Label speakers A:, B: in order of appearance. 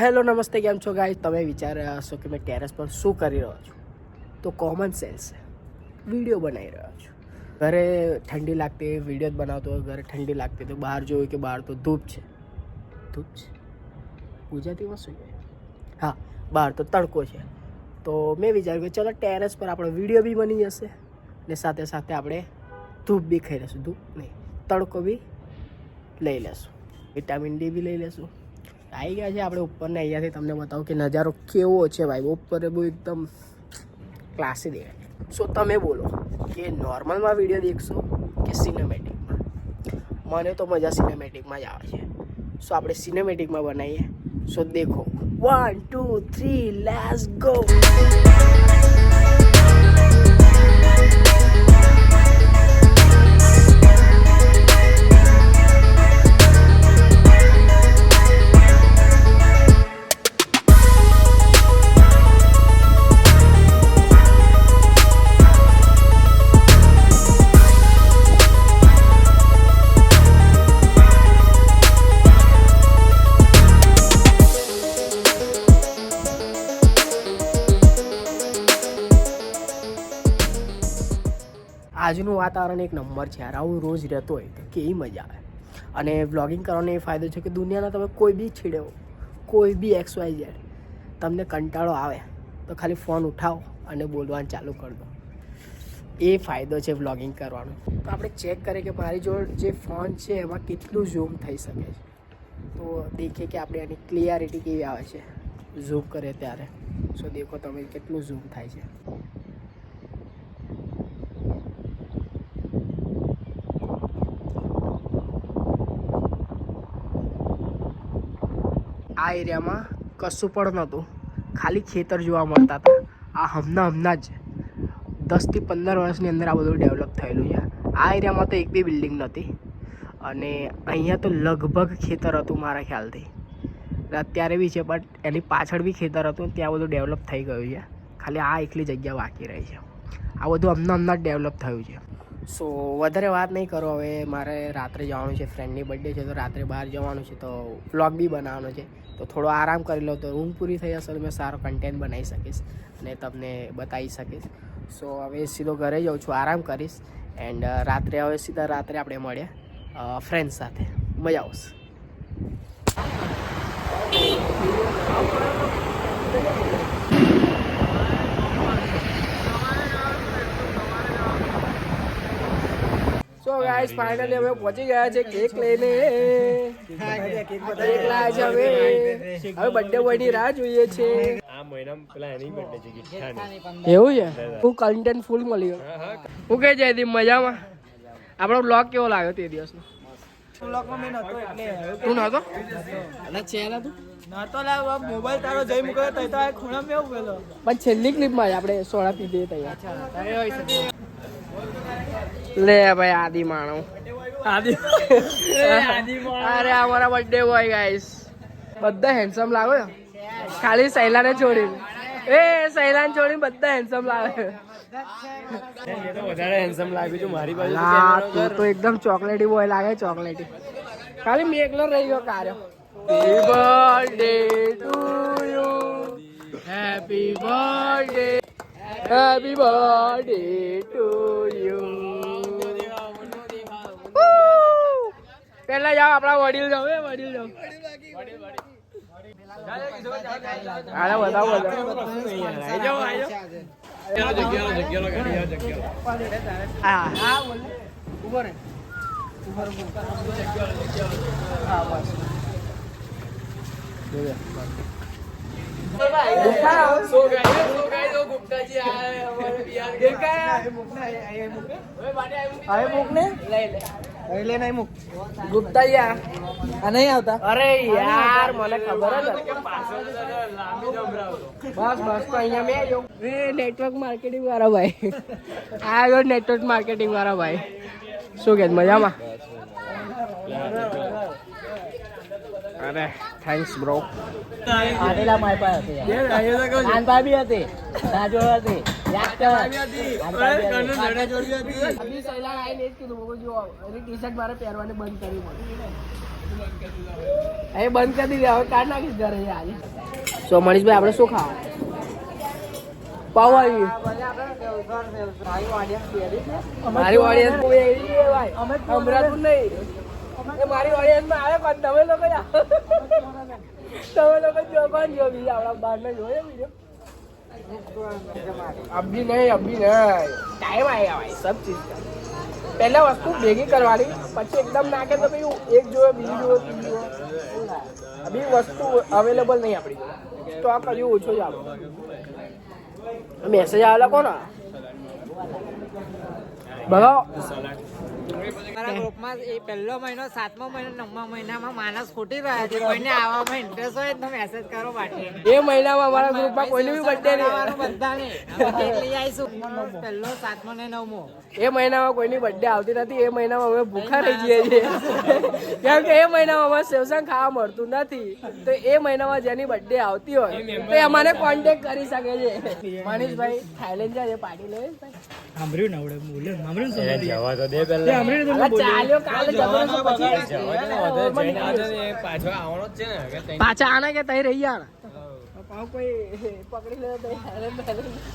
A: Hello, નમસ્તે, કેમ છો ગાઈસ તમે વિચારી રહ્યા હશો કે મેં ટેરેસ પર શું કરી રહ્યો છું? તો કોમન સેન્સ વીડિયો બનાવી રહ્યો છું. ઘરે ઠંડી લાગતી હોય વીડિયો જ બનાવતો હોય, ઘરે ઠંડી લાગતી તો બહાર જોયું કે બહાર તો ધૂપ છે. ધૂપ છે? ગુજરાતીમાં શું છે? હા, બહાર તો તડકો છે. તો મેં વિચાર્યું કે ચલો ટેરેસ પર આપણો વીડિયો બી બની જશે ને સાથે સાથે આપણે ધૂપ બી ખાઈ લઈશું ધૂપ નહીં, તડકો બી લઈ લેશું. વિટામિન ડી બી લઈ લેશું. આવી ગયા છે આપણે ઉપરને, અહીંયાથી તમને બતાવું કે નજારો કેવો છે ભાઈ. ઉપર બહુ એકદમ ક્લાસી દેખાય. સો તમે બોલો કે નોર્મલમાં વીડિયો દેખશો કે સિનેમેટિકમાં મને તો મજા સિનેમેટિકમાં જ આવે છે. સો આપણે સિનેમેટિકમાં બનાવીએ. સો દેખો. One two three let's go આજનું વાતાવરણ એક નંબર છે. યાર, આવું રોજ રહેતો હોય તો કેવી મજા આવે. અને વ્લોગિંગ કરવાનો એ ફાયદો છે કે દુનિયાના તમે કોઈ બી છેડે કોઈ બી એક્સ વાય ઝેડ તમને કંટાળો આવે, તો ખાલી ફોન ઉઠાવો અને બોલવાનું ચાલુ કરી દો. એ ફાયદો છે વ્લોગિંગ કરવાનો. તો આપણે ચેક કરીએ કે મારી જોડે જે ફોન છે એમાં કેટલું ઝૂમ થઈ શકે છે. તો દેખીએ કે આપણે એની ક્લિયરિટી કેવી આવે છે. ઝૂમ કરે ત્યારે. સો દેખો તમે કેટલું ઝૂમ થાય છે. આ એરિયામાં કશું પણ નહોતું. ખાલી ખેતર જોવા મળતા હતા. આ હમણાં હમણાં જ દસથી પંદર વર્ષની અંદર આ બધું ડેવલપ થયેલું છે. આ એરિયામાં તો એક બી બિલ્ડિંગ નહોતી. અને અહીંયા તો લગભગ ખેતર હતું મારા ખ્યાલથી. અત્યારે બી છે બટ એની પાછળ બી ખેતર હતું ત્યાં બધું ડેવલપ થઈ ગયું છે. ખાલી આ એકલી જગ્યા બાકી રહી છે. આ બધું હમણાં હમણાં જ ડેવલપ થયું છે. સો વધારે વાત નહીં કરો. હવે મારે રાત્રે જવાનું છે ફ્રેન્ડની બર્થડે છે, તો રાત્રે બહાર જવાનું છે, તો વ્લોગ બી બનાવવાનો છે. તો થોડો આરામ કરી લો, તો ઊંઘ પૂરી થઈ જશે, તો મેં સારો કન્ટેન્ટ બનાવી શકીશ અને તમને બતાવી શકીશ. સો હવે સીધો ઘરે જાઉં છું, આરામ કરીશ. એન્ડ રાત્રે હવે સીધા રાત્રે આપણે મળ્યા ફ્રેન્ડ સાથે. મજા આવશે. ગાઈસ ફાઇનલી અમે પહોંચી ગયા છે કેક લઈને. કેક લાયા છે હવે. હવે બર્થડે બોયની રાહ જોઈએ છે.
B: આ મહિનામાં પેલા એની બર્થડે છે ગીઠાની
A: એવું છે? હું કન્ટેન્ટ ફૂલ મળી ગયો. હું કહે હતી મજામાં? આપણો બ્લોગ કેવો લાગ્યો તે દિવસનો? તું નતો
C: નતો લાવ મોબાઈલ તારો જઈ મૂક્યો તો
A: પણ છેલ્લી ક્લિપમાં જ આપણે સોડા પીધી તૈયાર. લે ભાઈ આદિ માણો.
C: આદિ
A: અરે અમારા બર્થડે બોય ગાઈસ બધા હેન્ડસમ લાગે ને. ખાલી સૈલાને છોડી એ સૈલાને છોડીને બધા હેન્ડસમ
B: લાગે તો વધારે હેન્ડસમ લાગ્યું છું મારી બાજુ
A: તું તો એકદમ ચોકલેટી બોય લાગે ચોકલેટી. ખાલી મેં એકલો રહી ગયો કાર્યો. Happy birthday to you happy birthday happy birthday to you પેલા જાઓ આપણા વડીલ જાવ વડીલ જાવ આને બતાવો બતાવો હા હા ઊભો રહે ઊભો રહે, ઊભો રહે. હા બસ ગુપ્તા યાર.
C: આ નહીં આવતા?
A: અરે યાર મને ખબર જ બસ બસ તો અહીંયા મેં એ નેટવર્ક માર્કેટિંગ વાળા ભાઈ. આ જો નેટવર્ક માર્કેટિંગ વાળા ભાઈ. શું કે મજામાં? અરે થેન્ક્સ બ્રો
C: આદેલા માય પાસે હતી બી હતી. ના હતી.
A: બંધ કરી દીધી હવે કાઢ નાખીશ ઘરે આજે સો શું ખાવા પણ તમે લોકો જ આવો. તમે લોકો જો કોણ જો બીજા આપણા બહાર ને જોયે નહીં અભી નહીં ટાઈમ આયા ભાઈ સબ ચીજ का। પહેલા વસ્તુ ભેગી કરવાની પછી એકદમ નાખે તો ભાઈ એક જોયો બીજી જોયો ત્રીજી જોયો અભી વસ્તુ અવેલેબલ નહીં આપણી જોડે સ્ટોક કર્યું ઓછો જ આવે મેસેજ આવેલા કોના બગાવો
D: મારા ગ્રુપમાં એ પહેલો મહિનો સાતમો મહિનો નવમા મહિનામાં માણસ ખૂટી રહ્યા છે. કોઈને આવવામાં ઇન્ટરેસ્ટ હોય તો મેસેજ કરો બાકી.
A: એ મહિનામાં અમારા ગ્રુપમાં કોઈની બી બર્થડે નહીં.
D: બધાને. કેક લઈ આવીશું. પહેલો સાતમો ને નવમો.
A: એ મહિનામાં કોઈની બર્થડે આવતી નથી. એ મહિનામાં અમે ભૂખા રહી જઈએ છીએ. કેમ કે એ મહિનામાં અમારે સેવસંગ ખાવા મળતું નથી. તો એ મહિનામાં જેની બર્થડે આવતી હોય તો એ અમારે કોન્ટેક્ટ કરી શકે છે. મનીષભાઈ થાઈલેન્ડ જાય છે પાર્ટી લે
B: જવા તો દે પેલા.
A: ચાલ્યો કાલે રહેશે પછી?
B: પાછો આવવાનો જ છે ને
A: પાછા આના કે તઈ રહી યાર કોઈ પકડી લે તો થાઈલેન્ડ થાઈલેન્ડ